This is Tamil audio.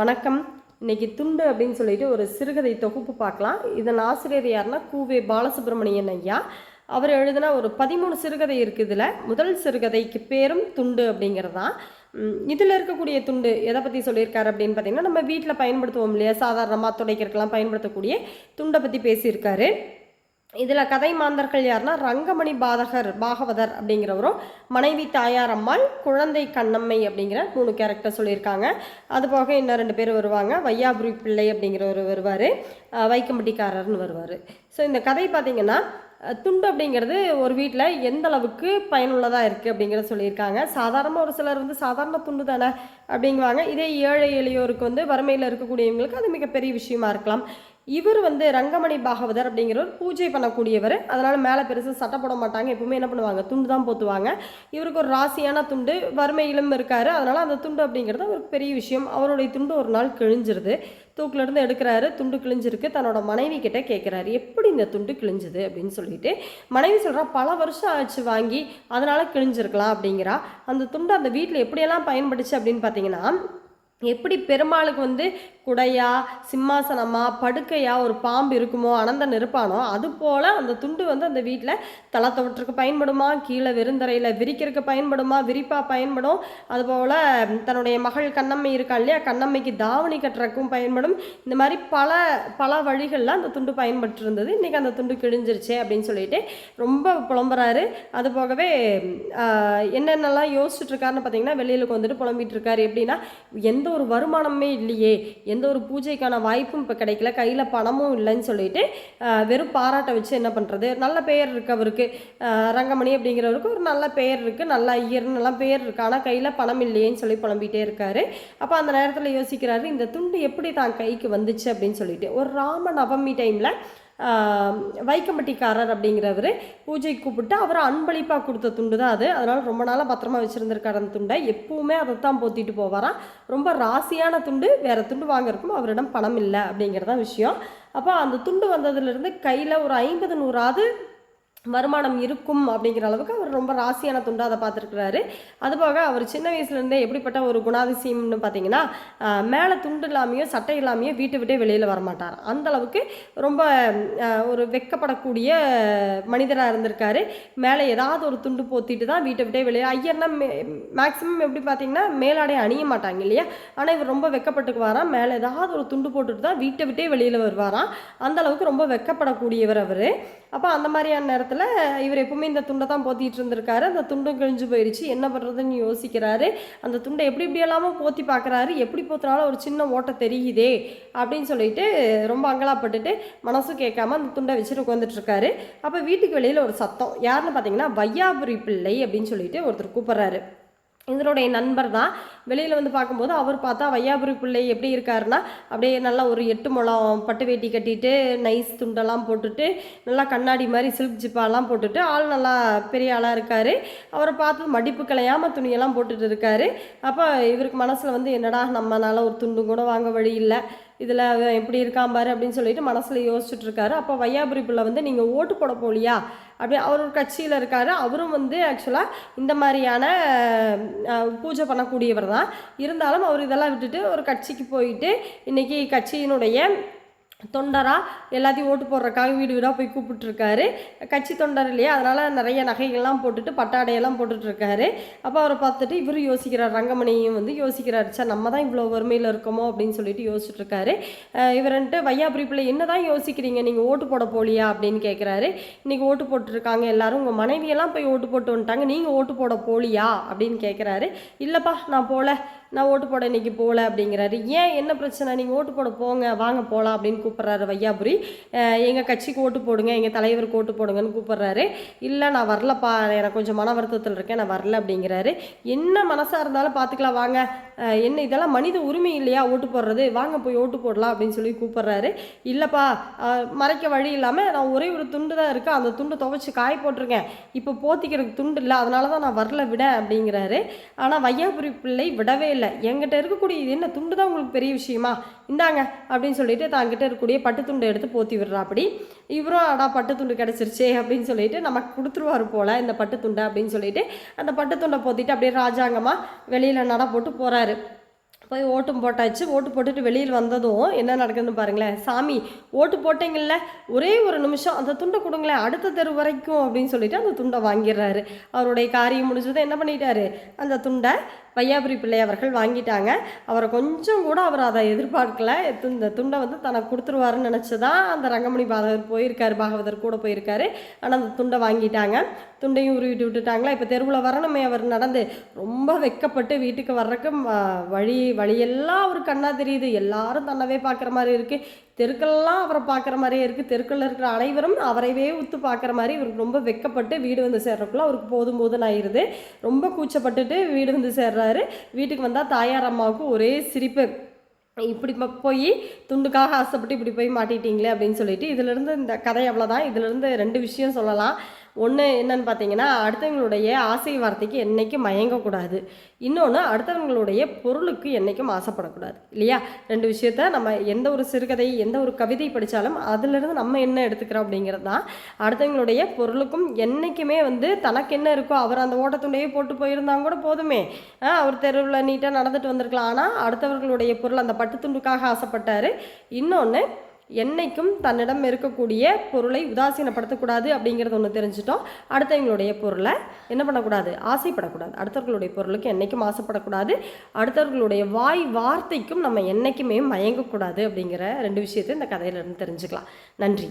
வணக்கம். இன்னைக்கு துண்டு அப்படின்னு சொல்லிட்டு ஒரு சிறுகதை தொகுப்பு பார்க்கலாம். இதன் ஆசிரியர் யாருன்னா கூவே பாலசுப்ரமணியன் ஐயா. அவர் எழுதின ஒரு பதிமூணு சிறுகதை இருக்குது இதில். முதல் சிறுகதைக்கு பேரும் துண்டு அப்படிங்கிறது. தான் இதில் இருக்கக்கூடிய துண்டு எதை பற்றி சொல்லியிருக்காரு அப்படின்னு பார்த்தீங்கன்னா நம்ம வீட்டில் பயன்படுத்துவோம் இல்லையா? சாதாரணமாக துடைக்கிறதுக்கெல்லாம் பயன்படுத்தக்கூடிய துண்டை பற்றி பேசியிருக்காரு. இதில் கதை மாந்தர்கள் யாருன்னா ரங்கமணி பாதகர் பாகவதர் அப்படிங்கிறவரும் மனைவி தாயார் அம்மாள் குழந்தை கண்ணம்மை அப்படிங்கிற மூணு கேரக்டர் சொல்லியிருக்காங்க. அது போக இன்னும் ரெண்டு பேர் வருவாங்க. வையாபுரி பிள்ளை அப்படிங்கிறவர் வருவார். வைக்கம்பட்டிக்காரர்னு வருவார். ஸோ இந்த கதை பார்த்தீங்கன்னா துண்டு அப்படிங்கிறது ஒரு வீட்டில் எந்த அளவுக்கு பயனுள்ளதாக இருக்குது அப்படிங்கிறத சொல்லியிருக்காங்க. சாதாரணமாக ஒரு சிலர் வந்து சாதாரண துண்டு தானே அப்படிங்குவாங்க. இதே ஏழை எளியோருக்கு வந்து வறுமையில் இருக்கக்கூடியவங்களுக்கு அது மிகப்பெரிய விஷயமா இருக்கலாம். இவர் வந்து ரங்கமணி பாகவதர் அப்படிங்கிறவர் பூஜை பண்ணக்கூடியவர். அதனால் மேலே பெருசாக சட்டை போட மாட்டாங்க. எப்பவுமே என்ன பண்ணுவாங்க? துண்டு தான் போத்துவாங்க. இவருக்கு ஒரு ராசியான துண்டு வறுமையிலும் இருக்கார். அதனால் அந்த துண்டு அப்படிங்கிறது ஒரு பெரிய விஷயம். அவருடைய துண்டு ஒரு நாள் கிழிஞ்சிருது. தூக்கிலேருந்து எடுக்கிறாரு. துண்டு கிழிஞ்சிருக்கு. தன்னோட மனைவி கிட்டே கேட்குறாரு எப்படி இந்த துண்டு கிழிஞ்சுது? அப்படின்னு சொல்லிட்டு மனைவி சொல்கிறா பல வருஷம் ஆச்சு வாங்கி அதனால் கிழிஞ்சிருக்கலாம் அப்படிங்கிறா. அந்த துண்டு அந்த வீட்டில் எப்படியெல்லாம் பயன்படுச்சு அப்படின்னு பார்த்தீங்கன்னா எப்படி பெருமாளுக்கு வந்து குடையா சிம்மாசனமா படுக்கையா ஒரு பாம்பு இருக்குமோ அனந்தன் இருப்பானோ அது போல் அந்த துண்டு வந்து அந்த வீட்டில் தலை பயன்படுமா கீழே வெறுந்தரையில் விரிக்கிறதுக்கு பயன்படுமா விரிப்பாக பயன்படும். அதுபோல் தன்னுடைய மகள் கண்ணம்மை இருக்கா இல்லையா கண்ணம்மைக்கு தாவணி கட்டுறதுக்கும் பயன்படும். இந்த மாதிரி பல பல வழிகளில் அந்த துண்டு பயன்பட்டு இருந்தது இன்றைக்கி அந்த துண்டு கிழிஞ்சிருச்சே அப்படின்னு சொல்லிட்டு ரொம்ப புலம்புறாரு. அது போகவே என்னென்னலாம் யோசிச்சுட்ருக்காருன்னு பார்த்தீங்கன்னா வெளியில் வந்துட்டு புலம்பிகிட்டு இருக்காரு. எப்படின்னா எந்த ஒரு வருமானமே இல்லையே. எந்த ஒரு பூஜைக்கான வாய்ப்பும் இப்போ கிடைக்கல. கையில் பணமும் இல்லைன்னு சொல்லிட்டு வெறும் பாராட்டை வச்சு என்ன பண்ணுறது நல்ல பெயர் இருக்கு அவருக்கு. ரங்கமணி அப்படிங்கிறவருக்கு ஒரு நல்ல பெயர் இருக்குது நல்ல ஐயர்னு நல்லா பெயர் இருக்குது ஆனால் கையில் பணம் இல்லையேன்னு சொல்லி புலம்பிகிட்டே இருக்காரு. அப்போ அந்த நேரத்தில் யோசிக்கிறாரு இந்த துண்டு எப்படி தான் கைக்கு வந்துச்சு அப்படின்னு சொல்லிட்டு. ஒரு ராம நவமி டைமில் வைக்கம்பட்டிக்காரர் அப்படிங்கிறவர். பூஜைக்கு கூப்பிட்டு அவர் அன்பளிப்பாக கொடுத்த துண்டு தான் அது. அதனால் ரொம்ப நாளாக பத்திரமா வச்சுருந்துருக்காரு அந்த துண்டை. எப்பவுமே அதை தான் போத்திட்டு போவாராம் ரொம்ப ராசியான துண்டு வேறு துண்டு வாங்குறதுக்கும் அவரிடம் பணம் இல்லை அப்படிங்கிறதான் விஷயம். அப்போ அந்த துண்டு வந்ததுலேருந்து கையில் ஒரு ஐம்பது நூறாவது வருமானம் இருக்கும் அப்படிங்கிற அளவுக்கு அவர் ரொம்ப ராசியான துண்டாக அதை பார்த்துருக்குறாரு. அதுபோக அவர் சின்ன வயசுலேருந்தே எப்படிப்பட்ட ஒரு குணாதிசயம்னு பார்த்தீங்கன்னா மேலே துண்டு இல்லாமையோ சட்டை இல்லாமையோ வீட்டை விட்டே வெளியில் வரமாட்டார். அந்த அளவுக்கு ரொம்ப ஒரு வெக்கப்படக்கூடிய மனிதராக இருந்திருக்காரு. மேலே ஏதாவது ஒரு துண்டு போத்திட்டு தான் வீட்டை விட்டே வெளியே ஐயர்னா மேக்ஸிமம் எப்படி பார்த்தீங்கன்னா மேலாடை அணிய மாட்டாங்க இல்லையா? ஆனால் இவர் ரொம்ப வெக்கப்பட்டுக்குவாராம். மேலே ஏதாவது ஒரு துண்டு போட்டுட்டு தான் வீட்டை விட்டே வெளியில் வருவாராம். அந்த அளவுக்கு ரொம்ப வெக்கப்படக்கூடியவர் அவர். அப்போ அந்த மாதிரியான நேரத்தில் இவர் எப்பவுமே இந்த துண்டை தான் போத்திட்டு இருந்திருக்காரு. அந்த துண்டும் கிழிஞ்சு போயிடுச்சு என்ன பண்ணுறதுன்னு யோசிக்கிறாரு. அந்த துண்டை எப்படி இப்படி எல்லாமோ போத்தி பார்க்குறாரு எப்படி போத்தினாலும் ஒரு சின்ன ஓட்டை தெரியுதே அப்படின்னு சொல்லிட்டு ரொம்ப அங்கலாப்பட்டுட்டு மனசும் கேட்காம அந்த துண்டை வச்சுட்டு உட்காந்துட்ருக்காரு அப்போ வீட்டுக்கு வெளியில் ஒரு சத்தம். யாருன்னு பார்த்தீங்கன்னா வையாபுரி பிள்ளை அப்படின்னு சொல்லிட்டு ஒருத்தர் கூப்பிட்றாரு. இதனுடைய நண்பர் தான். வெளியில் வந்து பார்க்கும்போது அவர் பார்த்தா வையாபுரி பிள்ளை எப்படி இருக்காருன்னா அப்படியே நல்லா ஒரு எட்டு முளம் பட்டு வேட்டி கட்டிட்டு நைஸ் துண்டெல்லாம் போட்டுட்டு நல்லா கண்ணாடி மாதிரி சில்க் ஜிப்பாலாம் போட்டுட்டு ஆள் நல்லா பெரிய ஆளாக இருக்கார். அவரை பார்த்து மடிப்பு கலையாமல் துணியெல்லாம் போட்டுட்டு இருக்காரு. அப்போ இவருக்கு மனசில் வந்து என்னடா நம்மனால ஒரு துண்டு கூட வாங்க வழி இல்லை. இதில் எப்படி இருக்கான் பாரு அப்படின்னு சொல்லிட்டு மனசில் யோசிச்சுட்டு இருக்காரு. அப்போ வையாபுரி பிள்ளை வந்து நீங்கள் ஓட்டு போட போலியா? அப்படி அவர் ஒரு கட்சியில் இருக்கார். அவரும் வந்து ஆக்சுவலாக இந்த மாதிரியான பூஜை பண்ணக்கூடியவர் தான். இருந்தாலும் அவர் இதெல்லாம் விட்டுட்டு ஒரு கட்சிக்கு போயிட்டு இன்னைக்கு கட்சியினுடைய தொண்டராக எல்லாத்தையும் ஓட்டு போடுறக்காக வீடு வீடாக போய் கூப்பிட்டுருக்காரு. கட்சி தொண்டர் இல்லையா? அதனால் நிறைய நகைகள்லாம் போட்டுட்டு பட்டாடையெல்லாம் போட்டுட்ருக்காரு அப்போ அவரை பார்த்துட்டு இவரும் யோசிக்கிறார் ரங்கமணியும் வந்து யோசிக்கிறார் சார் நம்ம தான் இவ்வளோ வறுமையில் இருக்கோமோ? அப்படின்னு சொல்லிட்டு யோசிச்சுட்ருக்காரு. இவருன்ட்டு வையாபுரி பிள்ளை என்ன தான் யோசிக்கிறீங்க? நீங்கள் ஓட்டு போட போலியா? அப்படின்னு கேட்குறாரு இன்றைக்கி ஓட்டு போட்டிருக்காங்க எல்லோரும் உங்கள் மனைவியெல்லாம் போய் ஓட்டு போட்டு வந்துட்டாங்க நீங்கள் ஓட்டு போட போலியா? அப்படின்னு கேட்குறாரு இல்லைப்பா நான் போகல நான் ஓட்டு போட இன்னைக்கு போகல அப்படிங்கிறாரு. ஏன் என்ன பிரச்சனை? நீங்கள் ஓட்டு போட போங்க வாங்க போகலாம் அப்படின்னு கூப்பிட்றாரு வையாபுரி. எங்கள் கட்சிக்கு ஓட்டு போடுங்க எங்கள் தலைவருக்கு ஓட்டு போடுங்கன்னு கூப்பிட்றாரு. இல்லை நான் வரலப்பா எனக்கு கொஞ்சம் மன வருத்தத்தில் இருக்கேன் நான் வரல அப்படிங்கிறாரு. என்ன மனசாக இருந்தாலும் பார்த்துக்கலாம் வாங்க. என்ன இதெல்லாம் மனித உரிமை இல்லையா? ஓட்டு போடுறது. வாங்க போய் ஓட்டு போடலாம் அப்படின்னு சொல்லி கூப்பிட்றாரு. இல்லைப்பா மறைக்க வழி இல்லாமல் நான் ஒரே ஒரு துண்டு தான் இருக்குது அந்த துண்டு துவைச்சி காய போட்டிருக்கேன். இப்போ போத்திக்கிறதுக்கு துண்டு இல்லை. அதனால தான் நான் வரல விட அப்படிங்கிறாரு. ஆனால் வையாபுரி பிள்ளை விடவே இல்லை. என்கிட்ட இருக்கக்கூடிய இது என்ன? துண்டு தான் உங்களுக்கு பெரிய விஷயமா? இந்தாங்க அப்படின்னு சொல்லிட்டு தாங்கிட்ட இருக்கக்கூடிய பட்டு துண்டை எடுத்து போத்தி விடுறாப்படி. இவரும் அடா பட்டு துண்டு கிடச்சிருச்சே அப்படின்னு சொல்லிட்டு நமக்கு கொடுத்துருவாரு போல இந்த பட்டு துண்டை அப்படின்னு சொல்லிட்டு அந்த பட்டு துண்டை போத்திட்டு அப்படியே ராஜாங்கமாக வெளியில் நட போட்டு போகிறாரு போய் ஓட்டும் போட்டாச்சு. ஓட்டு போட்டுட்டு வெளியில் வந்ததும் என்ன நடக்குதுன்னு பாருங்களேன். சாமி ஓட்டு போட்டீங்கல்ல? ஒரே ஒரு நிமிஷம் அந்த துண்டை கொடுங்களேன். அடுத்த தெரு வரைக்கும் அப்படின்னு சொல்லிட்டு அந்த துண்டை வாங்கிடுறாரு. அவருடைய காரியம் முடிஞ்சதும் என்ன பண்ணிட்டாரு? அந்த துண்டை வையாபுரி பிள்ளை அவர்கள் வாங்கிட்டாங்க. அவரை கொஞ்சம் கூட அவர் அதை எதிர்பார்க்கல. இந்த துண்டை வந்து தனக்கு கொடுத்துருவாருன்னு நினச்சி தான் அந்த ரங்கமணி பாகவதர் போயிருக்காரு. பாகவதர் கூட போயிருக்காரு. ஆனால் அந்த துண்டை வாங்கிட்டாங்க. துண்டையும் உருவிட்டு விட்டுட்டாங்களா? இப்போ தெருவில் வரணுமே. அவர் நடந்து ரொம்ப வெக்கப்பட்டு வீட்டுக்கு வர்றதுக்கு வழி வழியெல்லாம் அவர் கண்ணா தெரியுது. எல்லாரும் தன்னவே பார்க்குற மாதிரி இருக்குது தெருக்கள்லாம் அவரை பார்க்குற மாதிரியே இருக்குது தெருக்களில் இருக்கிற அனைவரும் அவரைவே உத்து பார்க்குற மாதிரி இவருக்கு ரொம்ப வெக்கப்பட்டு வீடு வந்து சேர்றதுக்குள்ள அவருக்கு போதும் போதும் ஆயிடுது ரொம்ப கூச்சப்பட்டுட்டு வீடு வந்து சேர்றாரு. வீட்டுக்கு வந்தால் தாயார் அம்மாவுக்கும் ஒரே சிரிப்பு. இப்படி போய் துண்டுக்காக ஆசைப்பட்டு இப்படி போய் மாட்டிட்டீங்களே அப்படின்னு சொல்லிட்டு இதிலிருந்து இந்த கதை அவ்வளோதான் இதிலிருந்து ரெண்டு விஷயம் சொல்லலாம். ஒன்று என்னன்னு பார்த்தீங்கன்னா அடுத்தவங்களுடைய ஆசை வார்த்தைக்கு என்றைக்கும் மயங்கக்கூடாது. இன்னொன்று அடுத்தவங்களுடைய பொருளுக்கு என்றைக்கும் ஆசைப்படக்கூடாது. இல்லையா? ரெண்டு விஷயத்த நம்ம எந்த ஒரு சிறுகதை எந்த ஒரு கவிதை படித்தாலும் அதிலிருந்து நம்ம என்ன எடுத்துக்கிறோம் அப்படிங்கிறது தான் அடுத்தவங்களுடைய பொருளுக்கும் என்றைக்குமே வந்து தனக்கு என்ன இருக்கோ அவர் அந்த ஓட்டத்துண்டையே போட்டு போயிருந்தாங்க கூட போதுமே. அவர் தெருவில் நீட்டாக நடந்துட்டு வந்திருக்கலாம். ஆனால் அடுத்தவர்களுடைய பொருள் அந்த பட்டு துண்டுக்காக ஆசைப்பட்டார். இன்னொன்று என்னைக்கும் தன்னிடம் இருக்கக்கூடிய பொருளை உதாசீனப்படுத்தக்கூடாது அப்படிங்கிறது ஒன்று தெரிஞ்சிட்டோம். அடுத்தவங்களுடைய பொருளை என்ன பண்ணக்கூடாது? ஆசைப்படக்கூடாது. அடுத்தவர்களுடைய பொருளுக்கு என்றைக்கும் ஆசைப்படக்கூடாது. அடுத்தவர்களுடைய வாய் வார்த்தைக்கும் நம்ம என்றைக்குமே மயங்கக்கூடாது அப்படிங்கிற ரெண்டு விஷயத்தை இந்த கதையிலிருந்து தெரிஞ்சுக்கலாம். நன்றி.